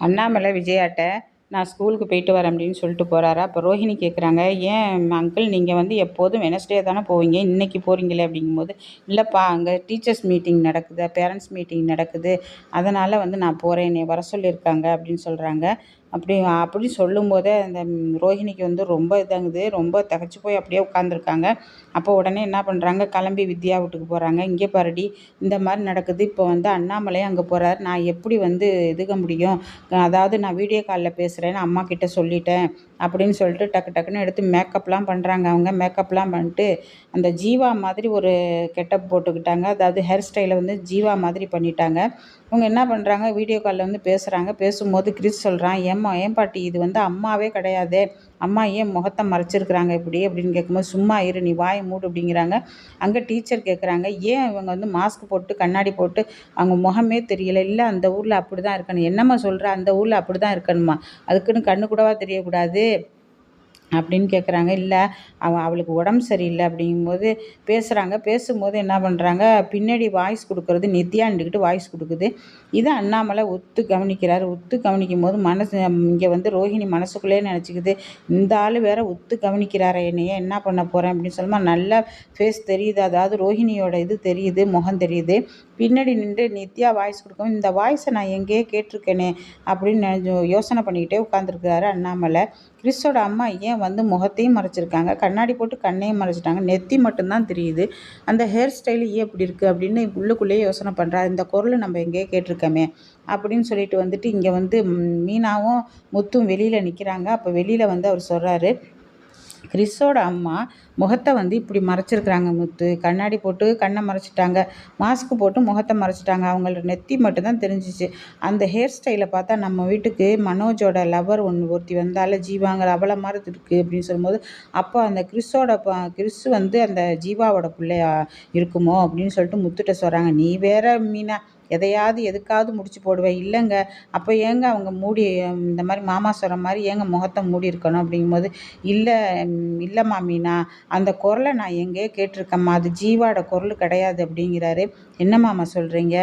அண்ணாமலை விஜயாட்ட நான் ஸ்கூலுக்கு போயிட்டு வரேன் அப்படின்னு சொல்லிட்டு போகிறாரு அப்போ ரோஹிணி கேட்குறாங்க ஏன் அங்கிள் நீங்கள் வந்து எப்போதும் வெனஸ்டே தானே போவீங்க? இன்றைக்கி போகிறீங்களே அப்படிங்கும்போது இல்லைப்பா அங்கே டீச்சர்ஸ் மீட்டிங் நடக்குது பேரண்ட்ஸ் மீட்டிங் நடக்குது. அதனால் வந்து நான் போகிறேன் என்னை வர சொல்லியிருக்காங்க அப்படின்னு சொல்கிறாங்க அப்படி அப்படி சொல்லும்போதே அந்த ரோஹிணிக்கு வந்து ரொம்ப இதாகுது. ரொம்ப திகச்சு போய் அப்படியே உட்காந்துருக்காங்க அப்போ உடனே என்ன பண்ணுறாங்க கிளம்பி வித்யா வீட்டுக்கு போகிறாங்க இங்கே பாருடி இந்த மாதிரி நடக்குது. இப்போ வந்து அண்ணாமலை அங்கே போகிறாரு நான் எப்படி வந்து எதுக்க முடியும்? அதாவது நான் வீடியோ காலில் பேசுகிறேன்னு அம்மா கிட்ட சொல்லிட்டேன். அப்படின்னு சொல்லிட்டு டக்கு டக்குன்னு எடுத்து மேக்கப்லாம் பண்ணுறாங்க அவங்க. மேக்கப்லாம் பண்ணிட்டு அந்த ஜீவா மாதிரி ஒரு கெட்டப் போட்டுக்கிட்டாங்க. அதாவது ஹேர் ஸ்டைலை வந்து ஜீவா மாதிரி பண்ணிட்டாங்க. இவங்க என்ன பண்ணுறாங்க வீடியோ காலில் வந்து பேசுகிறாங்க பேசும்போது கிறிஸ் சொல்கிறான் ஏம்மா ஏன் பாட்டி இது வந்து அம்மாவே கிடையாது. அம்மா ஏன் முகத்தை மறைச்சிருக்கிறாங்க இப்படி? அப்படின்னு கேட்கும்போது சும்மா இரு நீ வாயை மூடு அப்படிங்கிறாங்க. அங்கே டீச்சர் கேட்குறாங்க ஏன் இவங்க வந்து மாஸ்க் போட்டு கண்ணாடி போட்டு அவங்க முகமே தெரியல? இல்லை அந்த ஊரில் அப்படி தான் இருக்கணும். என்னம்மா சொல்கிற அந்த ஊரில் அப்படி தான் இருக்கணுமா? அதுக்குன்னு கண்ணு கூடவா தெரியக்கூடாது? அப்படின்னு கேட்குறாங்க இல்லை அவன் அவளுக்கு உடம்பு சரியில்லை அப்படிங்கும்போது பேசுகிறாங்க பேசும்போது என்ன பண்ணுறாங்க பின்னாடி வாய்ஸ் கொடுக்குறது நித்யாண்டுக்கிட்டு வாய்ஸ் கொடுக்குது. இதை அண்ணாமலை ஒத்து கவனிக்கிறாரு. ஒத்து கவனிக்கும் போது மனசு இங்கே வந்து ரோஹிணி மனசுக்குள்ளே நினச்சிக்குது. இந்த ஆள் வேற ஒத்து கவனிக்கிறாரே என்னையே என்ன பண்ண போகிறேன் அப்படின்னு சொல்லுமா. நல்லா ஃபேஸ் தெரியுது. அதாவது ரோஹிணியோட இது தெரியுது முகம் தெரியுது. பின்னாடி நின்று நித்யா வாய்ஸ் கொடுக்கும் இந்த வாய்ஸை நான் எங்கேயே கேட்டிருக்கேனே அப்படின்னு யோசனை பண்ணிக்கிட்டே உட்காந்துருக்கிறாரு அண்ணாமலை. கிறிஸோட அம்மா ஏன் வந்து முகத்தையும் மறைச்சிருக்காங்க. கண்ணாடி போட்டு கண்ணையும் மறைச்சிட்டாங்க. நெத்தி மட்டும்தான் தெரியுது. அந்த ஹேர் ஸ்டைல் ஏன் இப்படி இருக்குது அப்படின்னு உள்ளுக்குள்ளேயே யோசனை பண்ணுறா இந்த குரல் நம்ம எங்கேயே கேட்டிருக்கோமே அப்படின்னு சொல்லிட்டு வந்துட்டு இங்கே வந்து மீனாவும் முத்தும் வெளியில் நிற்கிறாங்க அப்போ வெளியில் வந்து அவர் சொல்கிறாரு கிறிஸோட அம்மா முகத்தை வந்து இப்படி மறைச்சிருக்கிறாங்க முத்து. கண்ணாடி போட்டு கண்ணை மறைச்சிட்டாங்க. மாஸ்க் போட்டு முகத்தை மறைச்சிட்டாங்க. அவங்களோட நெத்தி மட்டும்தான் தெரிஞ்சிச்சு. அந்த ஹேர் ஸ்டைலை பார்த்தா நம்ம வீட்டுக்கு மனோஜோட லவர் ஒன்று ஒருத்தி வந்தால ஜீவாங்கிற அவளை மாதிரி இருக்குது அப்படின்னு சொல்லும்போது அப்போ அந்த கிறிஸோட கிறிஸ் வந்து அந்த ஜீவாவோட பிள்ளையா இருக்குமோ அப்படின்னு சொல்லிட்டு முத்துட்ட சொல்கிறாங்க நீ வேற மீனா எதையாவது எதுக்காவது முடிச்சு போடுவேன். இல்லைங்க. அப்போ ஏங்க அவங்க மூடி இந்த மாதிரி மாமா சொல்கிற மாதிரி ஏங்க முகத்தை மூடி இருக்கணும் அப்படிங்கும்போது இல்லை இல்லை மாமினா அந்த குரலை நான் எங்கேயோ கேட்டிருக்கேம்மா. அது ஜீவாட குரல் கிடையாது அப்படிங்கிறாரு. என்ன மாமா சொல்கிறீங்க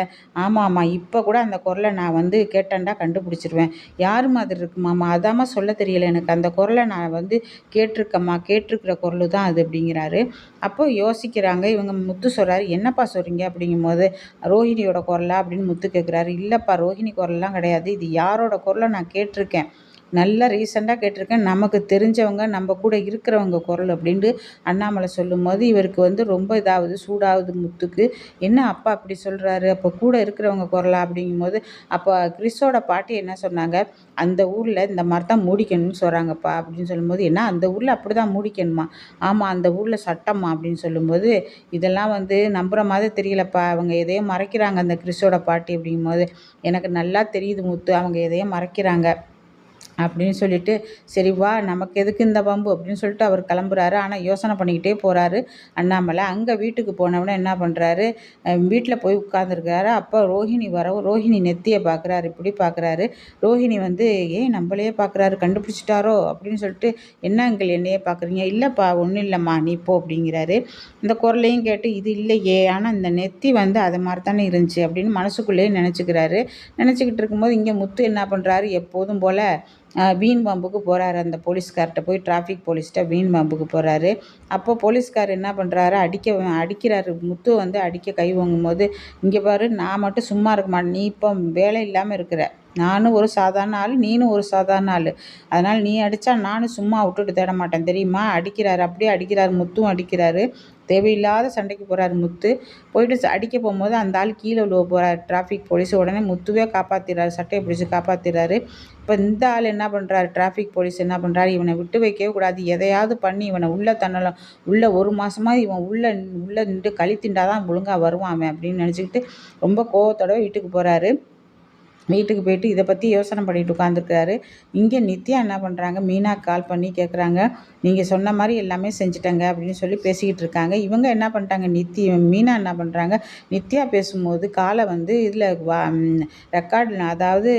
ஆமாம்மா இப்போ கூட அந்த குரலை நான் வந்து கேட்டேன்டா கண்டுபிடிச்சிருவேன். யார் மாதிரி இருக்கு மாமா? அதாம்மா சொல்ல தெரியல எனக்கு. அந்த குரலை நான் வந்து கேட்டிருக்கேம்மா. கேட்டிருக்கிற குரல் தான் அது அப்படிங்கிறாரு. அப்போ யோசிக்கிறாங்க. இவங்க முத்து சொல்கிறாரு என்னப்பா சொல்கிறீங்க அப்படிங்கும்போது ரோஹிணியோட குரலா? அப்படின்னு முத்து கேட்குறாரு இல்லைப்பா ரோஹிணி குரல்லாம் கிடையாது. இது யாரோட குரலை நான் கேட்டிருக்கேன்? நல்லா ரீசெண்டாக கேட்டிருக்கேன். நமக்கு தெரிஞ்சவங்க நம்ம கூட இருக்கிறவங்க குரல் அப்படின்ட்டு அண்ணாமலை சொல்லும்போது இவருக்கு வந்து ரொம்ப இதாகுது சூடாகுது முத்துக்கு. என்ன அப்பா அப்படி சொல்கிறாரு அப்போ கூட இருக்கிறவங்க குரலா? அப்படிங்கும்போது அப்போ கிறிஸோட பாட்டி என்ன சொன்னாங்க? அந்த ஊரில் இந்த மாதிரி தான் மூடிக்கணும்னு சொல்கிறாங்கப்பா அப்படின்னு சொல்லும்போது என்ன அந்த ஊரில் அப்படி தான் மூடிக்கணுமா? ஆமாம் அந்த ஊரில் சட்டம்மா அப்படின்னு சொல்லும்போது இதெல்லாம் வந்து நம்புகிற மாதிரி தெரியலப்பா. அவங்க எதையோ மறைக்கிறாங்க அந்த கிறிஸோட பாட்டி அப்படிங்கும்போது. எனக்கு நல்லா தெரியுது முத்து அவங்க எதையோ மறைக்கிறாங்க. அப்படின்னு சொல்லிட்டு சரி வா நமக்கு எதுக்கு இந்த பம்பு அப்படின்னு சொல்லிட்டு அவர் கிளம்புறாரு. ஆனால் யோசனை பண்ணிக்கிட்டே போகிறாரு அண்ணாமலை. அங்கே வீட்டுக்கு போனவுடனே என்ன பண்ணுறாரு வீட்டில் போய் உட்காந்துருக்காரு அப்போ ரோஹிணி வரவும் ரோஹிணி நெத்தியை பார்க்குறாரு இப்படி பார்க்குறாரு ரோஹிணி வந்து ஏன் நம்மளையே பார்க்குறாரு கண்டுபிடிச்சிட்டாரோ? அப்படின்னு சொல்லிட்டு என்ன அங்கிள் என்னையே பார்க்குறீங்க இல்லைப்பா ஒன்றும் இல்லைம்மா நீ போ அப்படிங்கிறாரு. இந்த குரலையும் கேட்டு இது இல்லையே ஆனால் இந்த நெத்தி வந்து அதை மாதிரி தானே இருந்துச்சு? அப்படின்னு மனசுக்குள்ளேயே நினச்சிக்கிறாரு. நினச்சிக்கிட்டு இருக்கும்போது இங்கே முத்து என்ன பண்ணுறாரு எப்போதும் போல் வீண் பாம்புக்கு போகிறாரு அந்த போலீஸ்கார்ட்ட போய் டிராஃபிக் போலீஸ்கிட்ட வீண் பாம்புக்கு போகிறாரு அப்போ போலீஸ்கார் என்ன பண்ணுறாரு அடிக்க அடிக்கிறாரு. முத்து வந்து அடிக்க கை வாங்கும்போது இங்கே பாரு நான் மட்டும் சும்மா இருக்க மாட்டேன். நீ இப்போ வேலை இல்லாமல் இருக்கிற. நானும் ஒரு சாதாரண ஆள் நீனும் ஒரு சாதாரண ஆள். அதனால் நீ அடித்தா நானும் சும்மா விட்டுட்டு தேட மாட்டேன். தெரியுமா? அடிக்கிறாரு. அப்படியே அடிக்கிறாரு. முத்தும் அடிக்கிறாரு. தேவையில்லாத சண்டைக்கு போகிறாரு முத்து. போயிட்டு அடிக்க போகும்போது அந்த ஆள் கீழே விழுவ போகிறார் டிராஃபிக் போலீஸ் உடனே முத்துவே காப்பாற்றிடுறாரு சட்டையை பிடிச்சி காப்பாற்றிடுறாரு இப்போ இந்த ஆள் என்ன பண்ணுறாரு டிராஃபிக் போலீஸ் என்ன பண்ணுறாரு இவனை விட்டு வைக்கவே கூடாது. எதையாவது பண்ணி இவனை உள்ளே தன்னலாம் உள்ளே ஒரு மாதமாக இவன் உள்ளே உள்ளே நின்று கழி திண்டாதான் ஒழுங்காக வருவான் அப்படின்னு நினச்சிக்கிட்டு ரொம்ப கோவத்தோட வீட்டுக்கு போகிறாரு வீட்டுக்கு போயிட்டு இதை பற்றி யோசனை பண்ணிட்டு உட்காந்துருக்காரு இங்கே நித்யா என்ன பண்ணுறாங்க மீனா கால் பண்ணி கேட்குறாங்க நீங்கள் சொன்ன மாதிரி எல்லாமே செஞ்சுட்டங்க அப்படின்னு சொல்லி பேசிக்கிட்டு இருக்காங்க. இவங்க என்ன பண்ணிட்டாங்க? நித்தி மீனா என்ன பண்ணுறாங்க நித்யா பேசும்போது காலை வந்து இதில் வா ரெக்கார்டில் அதாவது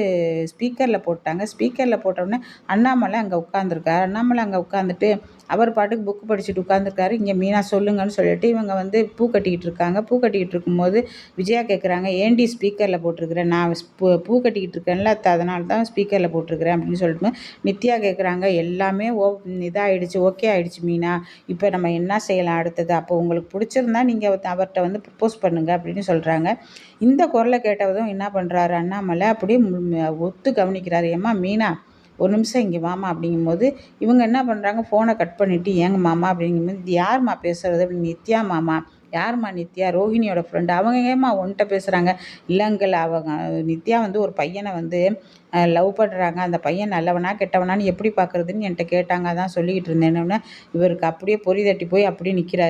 ஸ்பீக்கரில் போட்டாங்க. ஸ்பீக்கரில் போட்டோடனே அண்ணாமலை அங்கே உட்காந்துருக்காரு அண்ணாமலை அங்கே உட்காந்துட்டு அவர் பாட்டுக்கு புக்கு படிச்சுட்டு உட்காந்துருக்காரு இங்கே மீனா சொல்லுங்கன்னு சொல்லிட்டு இவங்க வந்து பூ கட்டிக்கிட்டு இருக்காங்க. பூ கட்டிக்கிட்டு இருக்கும்போது விஜயா கேட்குறாங்க ஏண்டி ஸ்பீக்கரில் போட்டிருக்கிறேன் நான் பூ பூ கட்டிக்கிட்டு இருக்கேன்ல அத்தை அதனால தான் ஸ்பீக்கரில் போட்டிருக்கிறேன் அப்படின்னு சொல்லிட்டு நித்யா கேட்குறாங்க எல்லாமே ஓ இதாகிடுச்சு ஓகே ஆகிடுச்சு மீனா. இப்போ நம்ம என்ன செய்யலாம் அடுத்தது? அப்போ உங்களுக்கு பிடிச்சிருந்தா நீங்கள் அவர்கிட்ட வந்து ப்ரப்போஸ் பண்ணுங்கள் அப்படின்னு சொல்கிறாங்க இந்த குரலை கேட்டதும் என்ன பண்ணுறாரு அண்ணாமலை? அப்படியே ஒத்து கவனிக்கிறாரு. ஏம்மா மீனா ஒரு நிமிஷம் இங்கே மாமா அப்படிங்கும்போது இவங்க என்ன பண்ணுறாங்க ஃபோனை கட் பண்ணிவிட்டு ஏங்க மாமா? அப்படிங்கும்போது யார்மா பேசுகிறது அப்படின்னு நித்யா மாமா. யார்மா நித்யா? ரோஹிணியோட ஃப்ரெண்டு அவங்க ஏம்மா உன்கிட்ட பேசுகிறாங்க இல்லைங்கள் அவங்க நித்யா வந்து ஒரு பையனை வந்து லவ் பண்ணுறாங்க அந்த பையன் நல்லவனா கெட்டவனான்னு எப்படி பார்க்குறதுன்னு என்கிட்ட கேட்டாங்க. அதான் சொல்லிக்கிட்டு இருந்தேன்னு இவருக்கு அப்படியே பொறி தட்டி போய் அப்படியே நிற்கிறாரு